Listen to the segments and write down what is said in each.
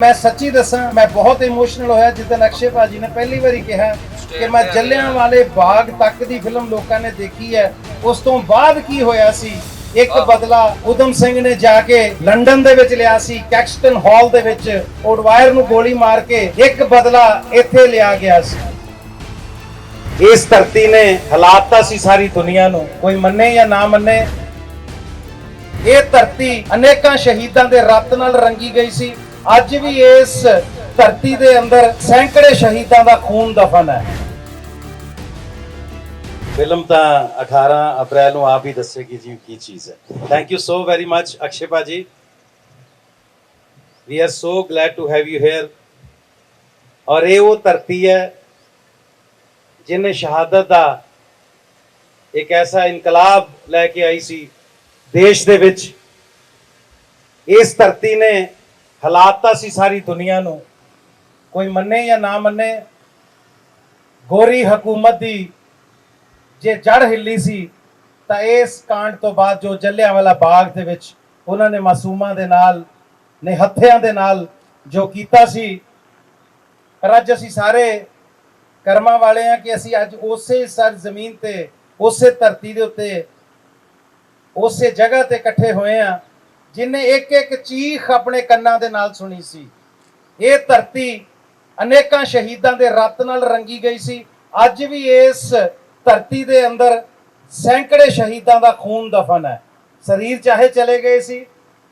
ਮੈਂ ਸੱਚੀ ਦੱਸਾਂ ਮੈਂ ਬਹੁਤ ਇਮੋਸ਼ਨਲ ਹੋਇਆ ਜਿੱਦਣ ਅਕਸ਼ੇ ਭਾਜੀ ਨੇ ਪਹਿਲੀ ਵਾਰੀ ਕਿਹਾ ਕਿ ਮੈਂ ਜੱਲਿਆਂ ਵਾਲੇ ਬਾਗ ਤੱਕ ਦੀ ਫਿਲਮ ਲੋਕਾਂ ਨੇ ਦੇਖੀ ਹੈ। ਉਸ ਤੋਂ ਬਾਅਦ ਕੀ ਹੋਇਆ ਸੀ? ਇੱਕ ਬਦਲਾ ਉਦਮ ਸਿੰਘ ਨੇ ਜਾ ਕੇ ਲੰਡਨ ਦੇ ਵਿੱਚ ਲਿਆ ਸੀ ਕੈਕਸਟਨ ਹਾਲ ਦੇ ਵਿੱਚ ਓਡਵਾਇਰ ਨੂੰ ਗੋਲੀ ਮਾਰ ਕੇ ਇੱਕ ਬਦਲਾ ਇੱਥੇ ਲਿਆ ਗਿਆ ਸੀ। ਇਸ ਧਰਤੀ ਨੇ ਹਲਾਤਾ ਸੀ ਸਾਰੀ ਦੁਨੀਆ ਨੂੰ ਕੋਈ ਮੰਨੇ ਜਾਂ ਨਾ ਮੰਨੇ ਇਹ ਧਰਤੀ ਅਨੇਕਾਂ ਸ਼ਹੀਦਾਂ ਦੇ ਰਤ ਨਾਲ ਰੰਗੀ ਗਈ ਸੀ। ਅੱਜ ਵੀ ਇਸ ਧਰਤੀ ਦੇ ਅੰਦਰ ਸੈਂਕੜੇ ਸ਼ਹੀਦਾਂ ਦਾ ਖੂਨ ਦਫਨ ਹੈ। ਫਿਲਮ ਤਾਂ 18 ਅਪ੍ਰੈਲ ਨੂੰ ਆਪ ਹੀ ਦੱਸੇਗੀ ਜੀ ਕੀ ਚੀਜ਼ ਹੈ। Thank you so very much Akshay ਭਾਜੀ we are so glad to have you here ਔਰ ਇਹ ਉਹ ਧਰਤੀ ਹੈ ਜਿਹਨੇ ਸ਼ਹਾਦਤ ਦਾ ਇੱਕ ਐਸਾ ਇਨਕਲਾਬ ਲੈ ਕੇ ਆਈ ਸੀ ਦੇਸ਼ ਦੇ ਵਿੱਚ। ਇਸ ਧਰਤੀ ਨੇ ਹਾਲਾਤ ਤਾਂ ਸੀ ਸਾਰੀ ਦੁਨੀਆ ਨੂੰ। ਕੋਈ ਮੰਨੇ ਜਾਂ ਨਾ ਮੰਨੇ, ਗੋਰੀ ਹਕੂਮਤ ਦੀ ਜੇ ਜੜ ਹਿੱਲੀ ਸੀ, ਤਾਂ ਇਸ ਕਾਂਡ ਤੋਂ ਬਾਅਦ ਜੋ ਜੱਲਿਆਂਵਾਲਾ ਬਾਗ ਦੇ ਵਿੱਚ ਉਹਨਾਂ ਨੇ ਮਾਸੂਮਾਂ ਦੇ ਨਾਲ, ਨੇ ਹੱਥਿਆਂ ਦੇ ਨਾਲ ਜੋ ਕੀਤਾ ਸੀ, ਪਰ ਅੱਜ ਅਸੀਂ ਸਾਰੇ ਕਰਮਾਂ ਵਾਲੇ ਆ ਕਿ ਅਸੀਂ ਅੱਜ ਉਸੇ ਸਰ ਜ਼ਮੀਨ ਤੇ, ਉਸੇ ਧਰਤੀ ਦੇ ਉੱਤੇ, ਉਸੇ ਜਗ੍ਹਾ ਤੇ ਇਕੱਠੇ ਹੋਏ ਆ ਜਿਨੇ ਇੱਕ ਇੱਕ ਚੀਖ ਆਪਣੇ ਕੰਨਾਂ ਦੇ ਨਾਲ ਸੁਣੀ ਸੀ। ਇਹ ਧਰਤੀ ਅਨੇਕਾਂ ਸ਼ਹੀਦਾਂ ਦੇ ਰਤ ਨਾਲ ਰੰਗੀ ਗਈ ਸੀ। ਅੱਜ ਵੀ ਇਸ ਧਰਤੀ ਦੇ ਅੰਦਰ ਸੈਂਕੜੇ ਸ਼ਹੀਦਾਂ ਦਾ ਖੂਨ ਦਫਨ ਹੈ। ਸਰੀਰ ਚਾਹੇ ਚਲੇ ਗਏ ਸੀ,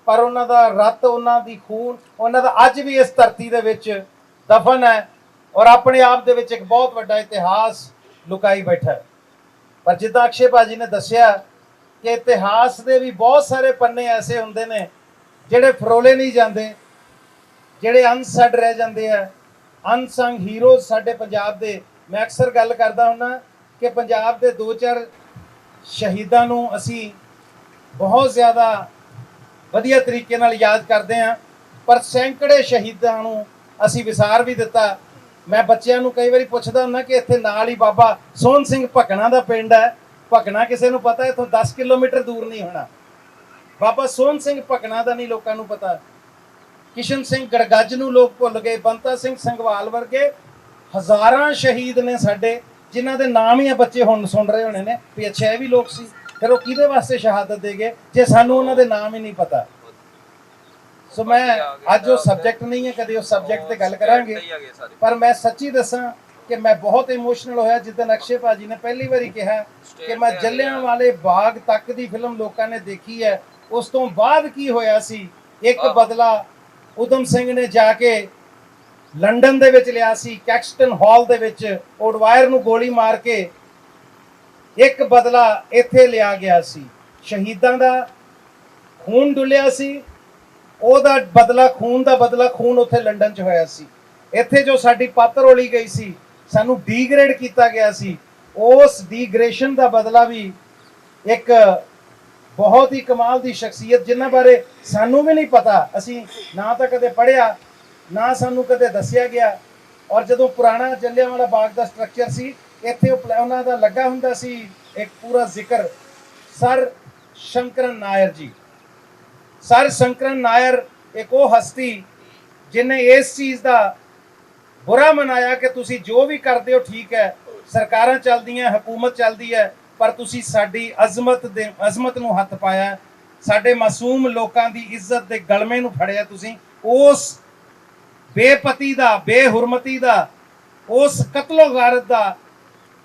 ਪਰ ਉਹਨਾਂ ਦਾ ਰਤ, ਉਹਨਾਂ ਦੀ ਖੂਨ, ਉਹਨਾਂ ਦਾ ਅੱਜ ਵੀ ਇਸ ਧਰਤੀ ਦੇ ਵਿੱਚ ਦਫਨ ਹੈ ਔਰ ਆਪਣੇ ਆਪ ਦੇ ਵਿੱਚ ਇੱਕ ਬਹੁਤ ਵੱਡਾ ਇਤਿਹਾਸ ਲੁਕਾਈ ਬੈਠਾ ਪਰ ਜਿੱਦਾਂ ਅਕਸ਼ੇ ਭਾਜੀ ਨੇ ਦੱਸਿਆ ਕਿ ਇਤਿਹਾਸ ਦੇ ਵੀ ਬਹੁਤ ਸਾਰੇ ਪੰਨੇ ਐਸੇ ਹੁੰਦੇ ਨੇ, ਜਿਹੜੇ ਫਰੋਲੇ ਨਹੀਂ ਜਾਂਦੇ, ਜਿਹੜੇ ਅਨਸੈਡ ਰਹਿ ਜਾਂਦੇ ਆ। ਅਨਸੰਗ ਹੀਰੋਜ਼ ਸਾਡੇ ਪੰਜਾਬ ਦੇ। ਮੈਂ ਅਕਸਰ ਗੱਲ ਕਰਦਾ ਹੁੰਨਾ ਕਿ ਪੰਜਾਬ ਦੇ ਦੋ ਚਾਰ ਸ਼ਹੀਦਾਂ ਨੂੰ ਅਸੀਂ ਬਹੁਤ ਜ਼ਿਆਦਾ ਵਧੀਆ ਤਰੀਕੇ ਨਾਲ ਯਾਦ ਕਰਦੇ ਹਾਂ, ਪਰ ਸੈਂਕੜੇ ਸ਼ਹੀਦਾਂ ਨੂੰ ਅਸੀਂ ਵਿਸਾਰ ਵੀ ਦਿੱਤਾ। ਮੈਂ ਬੱਚਿਆਂ ਨੂੰ ਕਈ ਵਾਰੀ ਪੁੱਛਦਾ ਹੁੰਦਾ ਕਿ ਇੱਥੇ ਨਾਲ ਹੀ ਬਾਬਾ ਸੋਹਣ ਸਿੰਘ ਭਕਣਾ ਦਾ ਪਿੰਡ ਹੈ। ਭਕਣਾ ਕਿਸੇ ਨੂੰ ਪਤਾ ਇੱਥੋਂ 10 ਕਿਲੋਮੀਟਰ ਦੂਰ ਨਹੀਂ ਹੋਣਾ। ਬਾਬਾ ਸੋਹਣ ਸਿੰਘ ਭਕਣਾ ਦਾ ਨਹੀਂ ਲੋਕਾਂ ਨੂੰ ਪਤਾ। ਕਿਸ਼ਨ ਸਿੰਘ ਗੜਗੱਜ ਨੂੰ ਲੋਕ ਭੁੱਲ ਗਏ ਬੰਤਾ ਸਿੰਘ ਸੰਗਵਾਲ ਵਰਗੇ ਹਜ਼ਾਰਾਂ ਸ਼ਹੀਦ ਨੇ ਸਾਡੇ ਜਿਨ੍ਹਾਂ ਦੇ ਨਾਮ ਹੀ ਆ ਬੱਚੇ ਹੁਣ ਸੁਣ ਰਹੇ ਹੋਣੇ ਨੇ ਵੀ ਅੱਛਾ ਇਹ ਵੀ ਲੋਕ ਸੀ। ਫਿਰ ਉਹ ਕਿਹਦੇ ਵਾਸਤੇ ਸ਼ਹਾਦਤ ਦੇ ਗਏ ਜੇ ਸਾਨੂੰ ਉਹਨਾਂ ਦੇ ਨਾਮ ਹੀ ਨਹੀਂ ਪਤਾ। ਸੋ ਮੈਂ ਅੱਜ ਉਹ ਸਬਜੈਕਟ ਨਹੀਂ ਹੈ ਕਦੇ ਉਸ ਸਬਜੈਕਟ ਤੇ ਗੱਲ ਕਰਾਂਗੇ। ਪਰ ਮੈਂ ਸੱਚੀ ਦੱਸਾਂ ਕਿ ਮੈਂ ਬਹੁਤ ਇਮੋਸ਼ਨਲ ਹੋਇਆ ਜਿੱਦਣ ਅਕਸ਼ੇ ਭਾਜੀ ਨੇ ਪਹਿਲੀ ਵਾਰੀ ਕਿਹਾ ਕਿ ਮੈਂ ਜੱਲਿਆਂ ਵਾਲੇ ਬਾਗ ਤੱਕ ਦੀ ਫਿਲਮ ਲੋਕਾਂ ਨੇ ਦੇਖੀ ਹੈ। ਉਸ ਤੋਂ ਬਾਅਦ ਕੀ ਹੋਇਆ ਸੀ? ਇੱਕ ਬਦਲਾ ਉਦਮ ਸਿੰਘ ਨੇ ਜਾ ਕੇ ਲੰਡਨ ਦੇ ਵਿੱਚ ਲਿਆ ਸੀ ਕੈਕਸਟਨ ਹਾਲ ਦੇ ਵਿੱਚ ਓਡਵਾਇਰ ਨੂੰ ਗੋਲੀ ਮਾਰ ਕੇ ਇੱਕ ਬਦਲਾ ਇੱਥੇ ਲਿਆ ਗਿਆ ਸੀ। ਸ਼ਹੀਦਾਂ ਦਾ ਖੂਨ ਡੁੱਲਿਆ ਸੀ। ਉਹਦਾ ਬਦਲਾ ਖੂਨ ਦਾ ਬਦਲਾ ਖੂਨ ਉੱਥੇ ਲੰਡਨ 'ਚ ਹੋਇਆ ਸੀ। ਇੱਥੇ ਜੋ ਸਾਡੀ ਪਾਤਰ ਰੋਲੀ ਗਈ ਸੀ ਸਾਨੂੰ ਡੀਗ੍ਰੇਡ ਕੀਤਾ ਗਿਆ ਸੀ। ਉਸ ਡੀਗ੍ਰੇਸ਼ਨ ਦਾ ਬਦਲਾ ਵੀ ਇੱਕ ਬਹੁਤ ਹੀ ਕਮਾਲ ਦੀ ਸ਼ਖਸੀਅਤ ਜਿਨ੍ਹਾਂ ਬਾਰੇ ਸਾਨੂੰ ਵੀ ਨਹੀਂ ਪਤਾ। ਅਸੀਂ ਨਾ ਤਾਂ ਕਦੇ ਪੜ੍ਹਿਆ, ਨਾ ਸਾਨੂੰ ਕਦੇ ਦੱਸਿਆ ਗਿਆ। ਔਰ ਜਦੋਂ ਪੁਰਾਣਾ ਜੱਲਿਆਂਵਾਲਾ ਬਾਗ ਦਾ ਸਟਰਕਚਰ ਸੀ, ਇੱਥੇ ਉਹ ਪਲਾ- ਉਹਨਾਂ ਦਾ ਲੱਗਾ ਹੁੰਦਾ ਸੀ, ਇੱਕ ਪੂਰਾ ਜ਼ਿਕਰ। ਸਰ ਸ਼ੰਕਰਨ ਨਾਇਰ ਜੀ। ਸਰ ਸ਼ੰਕਰਨ ਨਾਇਰ ਇੱਕ ਉਹ ਹਸਤੀ ਜਿਨੇ ਇਸ ਚੀਜ਼ ਦਾ ਬੁਰਾ ਮਨਾਇਆ ਕਿ ਤੁਸੀਂ ਜੋ ਵੀ ਕਰਦੇ ਹੋ ਠੀਕ ਹੈ, ਸਰਕਾਰਾਂ ਚੱਲਦੀਆਂ, ਹਕੂਮਤ ਚੱਲਦੀ ਹੈ, ਪਰ ਤੁਸੀਂ ਸਾਡੀ ਅਜ਼ਮਤ ਦੇ, ਅਜ਼ਮਤ ਨੂੰ ਹੱਥ ਪਾਇਆ ਸਾਡੇ ਮਾਸੂਮ ਲੋਕਾਂ ਦੀ ਇੱਜ਼ਤ ਦੇ ਗਲਮੇ ਨੂੰ ਫੜਿਆ ਤੁਸੀਂ। ਉਸ ਬੇਪਤੀ ਦਾ, ਬੇਹੁਰਮਤੀ ਦਾ, ਉਸ ਕਤਲੋ ਗਾਰਤ ਦਾ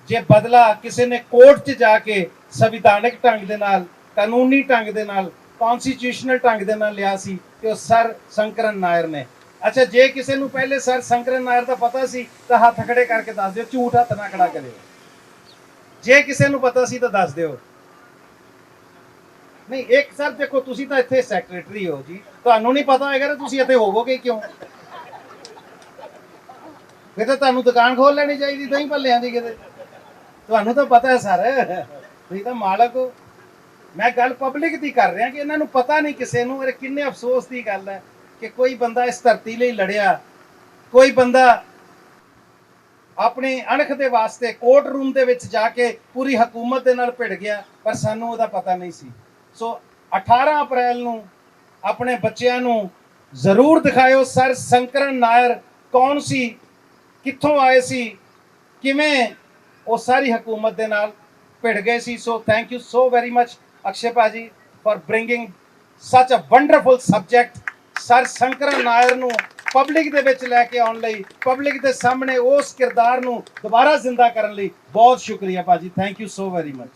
ਜੇ ਬਦਲਾ ਕਿਸੇ ਨੇ ਕੋਰਟ 'ਚ ਜਾ ਕੇ ਸੰਵਿਧਾਨਕ ਢੰਗ ਦੇ ਨਾਲ, ਕਾਨੂੰਨੀ ਢੰਗ ਦੇ ਨਾਲ ਕਨਸਟੀਟਿਊਸ਼ਨਲ ਢੰਗ ਦੇ ਨਾਲ ਲਿਆ ਸੀ, ਤੇ ਉਹ ਸਰ ਸ਼ੰਕਰਨ ਨਾਇਰ ਨੇ। ਅੱਛਾ, ਜੇ ਕਿਸੇ ਨੂੰ ਪਹਿਲੇ ਸਰ ਸ਼ੰਕਰਨ ਨਾਇਰ ਦਾ ਪਤਾ ਸੀ, ਤਾਂ ਹੱਥ ਖੜੇ ਕਰਕੇ ਦੱਸ ਦਿਓ, ਝੂਠ ਹੱਥ ਨਾ ਖੜਾ ਕਰਿਓ। ਜੇ ਕਿਸੇ ਨੂੰ ਪਤਾ ਸੀ, ਤਾਂ ਦੱਸ ਦਿਓ। ਨਹੀਂ, ਇੱਕ ਸਰ ਦੇਖੋ, ਤੁਸੀਂ ਤਾਂ ਇੱਥੇ ਸੈਕਟਰੀ ਹੋ ਜੀ। ਤੁਹਾਨੂੰ ਨਹੀਂ ਪਤਾ ਹੋਏਗਾ ਤਾਂ ਤੁਸੀਂ ਇੱਥੇ ਹੋਵੋਗੇ ਕਿਉਂ? ਫਿਰ ਤਾਂ ਤੁਹਾਨੂੰ ਦੁਕਾਨ ਖੋਲ ਲੈਣੀ ਚਾਹੀਦੀ, ਦਹੀਂ ਭੱਲਿਆਂ ਦੀ ਕਿਤੇ। ਤੁਹਾਨੂੰ ਤਾਂ ਪਤਾ ਹੈ ਸਰ, ਤੁਸੀਂ ਤਾਂ ਮਾਲਕ ਹੋ। ਮੈਂ ਗੱਲ ਪਬਲਿਕ ਦੀ ਕਰ ਰਿਹਾ ਕਿ ਇਹਨਾਂ ਨੂੰ ਪਤਾ ਨਹੀਂ ਕਿਸੇ ਨੂੰ, ਇਹ ਕਿੰਨੇ ਅਫਸੋਸ ਦੀ ਗੱਲ ਹੈ। ਕਿ ਕੋਈ ਬੰਦਾ ਇਸ ਧਰਤੀ ਲਈ ਲੜਿਆ, ਕੋਈ ਬੰਦਾ ਆਪਣੇ ਅਣਖ ਦੇ ਵਾਸਤੇ ਕੋਰਟ ਰੂਮ ਦੇ ਵਿੱਚ ਜਾ ਕੇ ਪੂਰੀ ਹਕੂਮਤ ਦੇ ਨਾਲ ਭਿੜ ਗਿਆ, ਪਰ ਸਾਨੂੰ ਉਹਦਾ ਪਤਾ ਨਹੀਂ ਸੀ। ਸੋ 18 ਅਪ੍ਰੈਲ ਨੂੰ ਆਪਣੇ ਬੱਚਿਆਂ ਨੂੰ ਜ਼ਰੂਰ ਦਿਖਾਇਓ, ਸਰ ਸ਼ੰਕਰਨ ਨਾਇਰ ਕੌਣ ਸੀ, ਕਿੱਥੋਂ ਆਏ ਸੀ, ਕਿਵੇਂ ਉਹ ਸਾਰੀ ਹਕੂਮਤ ਦੇ ਨਾਲ ਭਿੜ ਗਏ ਸੀ। So thank you so very much Akshay Bhaji for bringing such a wonderful subject sir Sankaran Nair ਨੂੰ ਪਬਲਿਕ ਦੇ ਵਿੱਚ ਲੈ ਕੇ ਆਉਣ ਲਈ ਪਬਲਿਕ ਦੇ ਸਾਹਮਣੇ ਉਸ ਕਿਰਦਾਰ ਨੂੰ ਦੁਬਾਰਾ ਜ਼ਿੰਦਾ ਕਰਨ ਲਈ ਬਹੁਤ ਸ਼ੁਕਰੀਆ ਭਾਜੀ। Thank you so very much